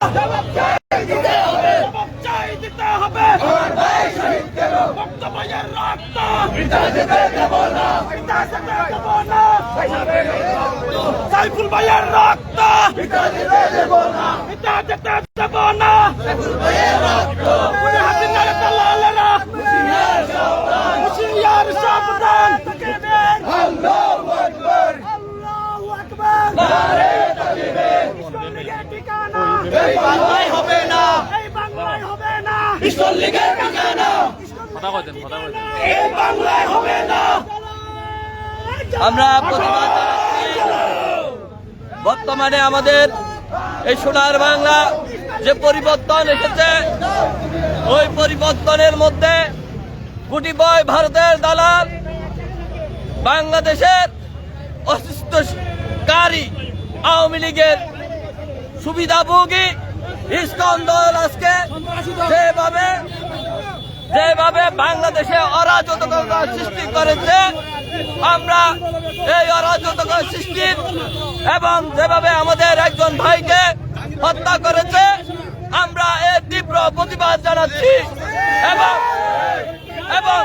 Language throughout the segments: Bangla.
দিতে রক্ত সাইফুল ভাইয়ের রক্ত পিতা যেতে দেব না উনি হাসিনার দালালেরা হুশিয়ার সাবধান আল্লাহু আকবার ইসলামিকের ঠিকানা এই বাংলায় হবে না এই বাংলায় হবে না ঈশ্বর লীগের ঠিকানা এই বাংলায় হবে না আমরা প্রতিবাদ বর্তমানে আমাদের এই সোনার বাংলা যে পরিবর্তন এসেছে, ওই পরিবর্তনের মধ্যে গুটি বয় ভারতের দালাল বাংলাদেশের অস্তিত্বকারী আওয়ামী লীগের সুবিধাভোগী ইস্কন দল আজকে যেভাবে বাংলাদেশে অরাজকতা সৃষ্টি করেছে, আমরা এই অরাজকতা সৃষ্টি এবং যেভাবে আমাদের একজন ভাইকে হত্যা করেছে, আমরা এর তীব্র প্রতিবাদ জানাচ্ছি এবং এবং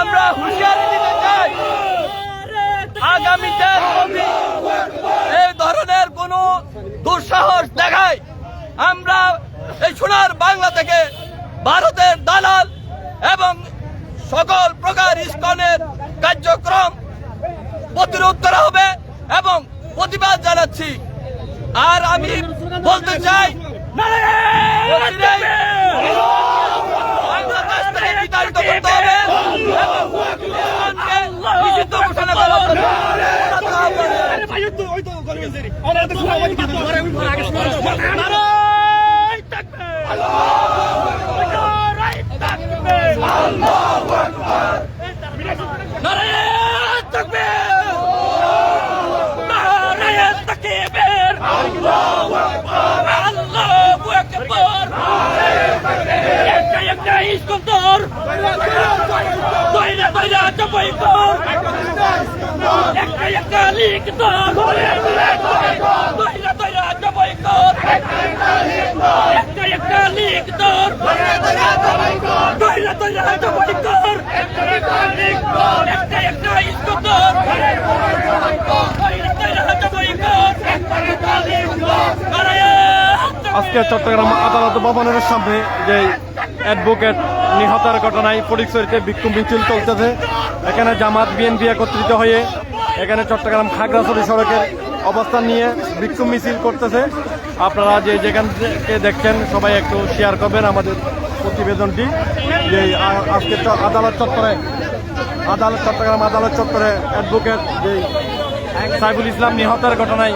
আমরা হুঁশিয়ারি দিতে চাই। আগামীতে এই ধরনের কোন দুঃসাহস দেখায়, আমরা এই সোনার বাংলা থেকে ভারতের দালাল এবং সকল প্রকার ইস্কনের কার্যক্রম প্রতিরোধ করা হবে এবং প্রতিবাদ জানাচ্ছি। আর আমি বলতে চাই ঘোষণা করা নারায় তাকবীর নারায় তাকবীর আল্লাহু আকবার নারায় তাকবীর নারায় তাকবীর আল্লাহু আকবার আল্লাহু আকবার একটা একটা ইস্কন্দর দইরা দইরা জবাই কর একটা একটা লিখ দর দইরা দইরা জবাই কর একটা একটা লিখ দর দইরা দইরা জবাই কর একটা একটা ইস্কন্দর দইরা দইরা জবাই কর আজকে চট্টগ্রাম আদালত ভবনের সামনে যে অ্যাডভোকেট নিহতের ঘটনায় ফটিকছড়িতে বিক্ষোভ মিছিল চলতেছে। এখানে জামাত, বিএনপি একত্রিত হয়ে এখানে চট্টগ্রাম খাগড়াছড়ি সড়কের অবস্থান নিয়ে বিক্ষোভ মিছিল করতেছে। আপনারা যে যেখান থেকে দেখছেন, সবাই একটু শেয়ার করবেন আমাদের প্রতিবেদনটি। যে আজকে আদালত চত্বরে, আদালত চট্টগ্রাম আদালত চত্বরে অ্যাডভোকেট যে সাইফুল ইসলাম নিহতের ঘটনায়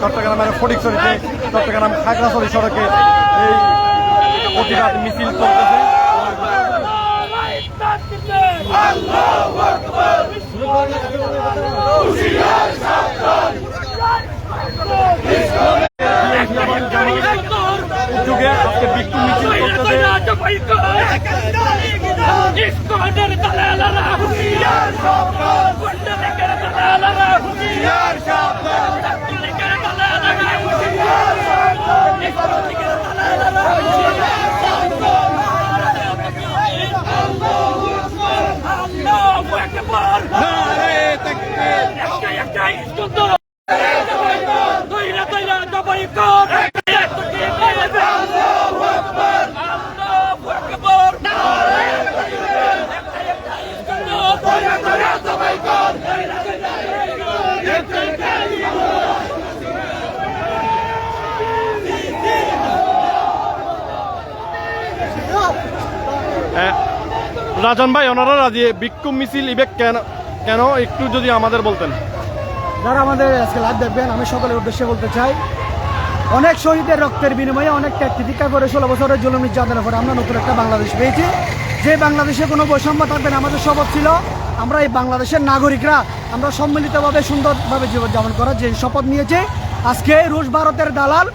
চট্টগ্রামের ফটিকছড়িতে চট্টগ্রাম খাগড়াছড়ি সড়কে এই প্রতিবাদ মিছিল চলতেছে। উদ্যোগে আজকে বিক্ষোভ মিছিল চলতেছে রাজন ভাই ওনারা রাজি। বিক্ষোভ মিছিল ইবেক কেন কেন? একটু যদি আমাদের বলতেন। যারা আমাদের আজকে লাইভ দেখবেন, আমি সকলের উদ্দেশ্যে বলতে চাই, অনেক শহীদের রক্তের বিনিময়ে অনেক ত্যাগ করে ষোলো বছরের জুলুম নির্যাতনের পরে আমরা নতুন একটা বাংলাদেশ পেয়েছি। যে বাংলাদেশে কোনো বৈষম্য থাকবে না, আমাদের শপথ ছিল, আমরা এই বাংলাদেশের নাগরিকরা, আমরা সম্মিলিতভাবে, সুন্দরভাবে জীবনযাপন করার যে শপথ নিয়েছে, আজকে রুশ ভারতের দালাল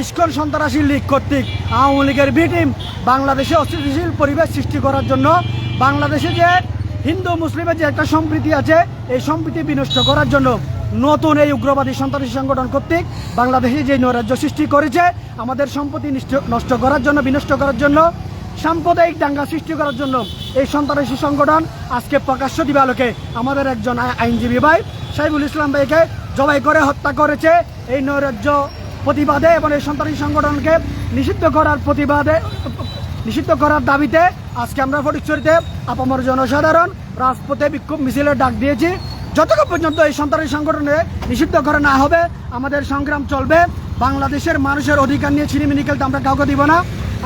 ইস্কন সন্ত্রাসী লীগ কর্তৃক আওয়ামী লীগের বি টিম বাংলাদেশে অস্থিতিশীল পরিবেশ সৃষ্টি করার জন্য বাংলাদেশে যে হিন্দু, মুসলিমের যে একটা সম্প্রীতি আছে, এই সম্প্রীতি বিনষ্ট করার জন্য নতুন এই উগ্রবাদী সন্ত্রাসী সংগঠন কর্তৃক বাংলাদেশে যে নৈরাজ্য সৃষ্টি করেছে, আমাদের সম্পত্তি নষ্ট করার জন্য, বিনষ্ট করার জন্য, সাম্প্রদায়িক দাঙ্গা সৃষ্টি করার জন্য এই সন্ত্রাসী সংগঠন আজকে প্রকাশ্য দিবালোকে আমাদের একজন আইনজীবী ভাই সাইবুল ইসলাম ভাইকে জবাই করে হত্যা করেছে। এই নৈরাজ্য প্রতিবাদে এবং এই সন্ত্রাসী সংগঠনকে নিষিদ্ধ করার প্রতিবাদে, নিষিদ্ধ করার দাবিতে আজকে আমরা ফটিকছড়িতে আপামর জনসাধারণ রাজপথে বিক্ষোভ মিছিলের ডাক দিয়েছি। যতক্ষণ পর্যন্ত এই সন্ত্রাসী সংগঠনে নিষিদ্ধ করা না হবে আমাদের সংগ্রাম চলবে। বাংলাদেশের মানুষের অধিকার নিয়ে ছিনিমিনি খেলতে আমরা কাউকে দিব না।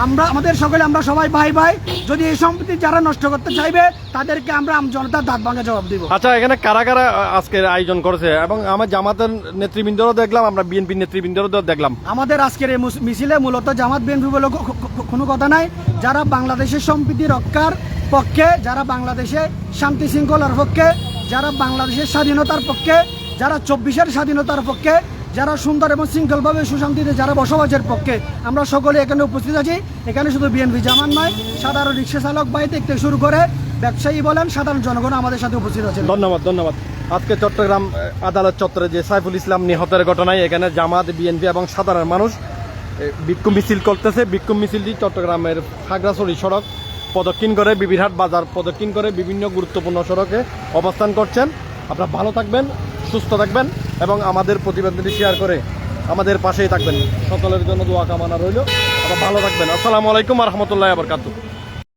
আমরা আমাদের সকলে আমরা সবাই ভাই ভাই। যদি এই সম্পত্তি যারা নষ্ট করতে চাইবে তাদেরকে আমরা আম জনতার দাঁত ভাঙা জবাব দিব। আচ্ছা এখানে কারা কারা আজকের আয়োজন করেছে? এবং আমার জামাতের নেতৃবৃন্দরও দেখলাম আমরা বিএনপি নেতৃবৃন্দরও দেখলাম। আমাদের আজকের এই মিছিলে মূলত জামাত বিএনপি বলে কোনো কথা নাই। যারা বাংলাদেশের সম্প্রীতি রক্ষার পক্ষে যারা বাংলাদেশে শান্তি শৃঙ্খলার পক্ষে যারা বাংলাদেশের স্বাধীনতার পক্ষে, যারা চব্বিশের স্বাধীনতার পক্ষে, যারা সুন্দর এবং শৃঙ্খলভাবে সুশান্তিতে যারা বসবাসের পক্ষে, আমরা সকলে এখানে উপস্থিত আছি। এখানে শুধু বিএনপি জামান নয়, সাধারণ রিক্সা চালক বাই দেখতে শুরু করে ব্যবসায়ী বলেন, সাধারণ জনগণ আমাদের সাথে উপস্থিত আছেন। ধন্যবাদ ধন্যবাদ। আজকে চট্টগ্রাম আদালত চত্বরে যে সাইফুল ইসলাম নিহতের ঘটনায় এখানে জামাত, বিএনপি এবং সাধারণ মানুষ বিক্ষোভ মিছিল করতেছে। বিক্ষোভ মিছিলটি চট্টগ্রামের খাগড়াছড়ি সড়ক প্রদক্ষিণ করে বিবিরহাট বাজার প্রদক্ষিণ করে বিভিন্ন গুরুত্বপূর্ণ সড়কে অবস্থান করছেন। আপনারা ভালো থাকবেন, সুস্থ থাকবেন এবং আমাদের প্রতিবেদনটি শেয়ার করে আমাদের পাশেই থাকবেন। সকলের জন্য দোয়া কামনা রইল। আপনারা ভালো থাকবেন। আসসালামু আলাইকুম রহমতুল্লাহ আবরকাতু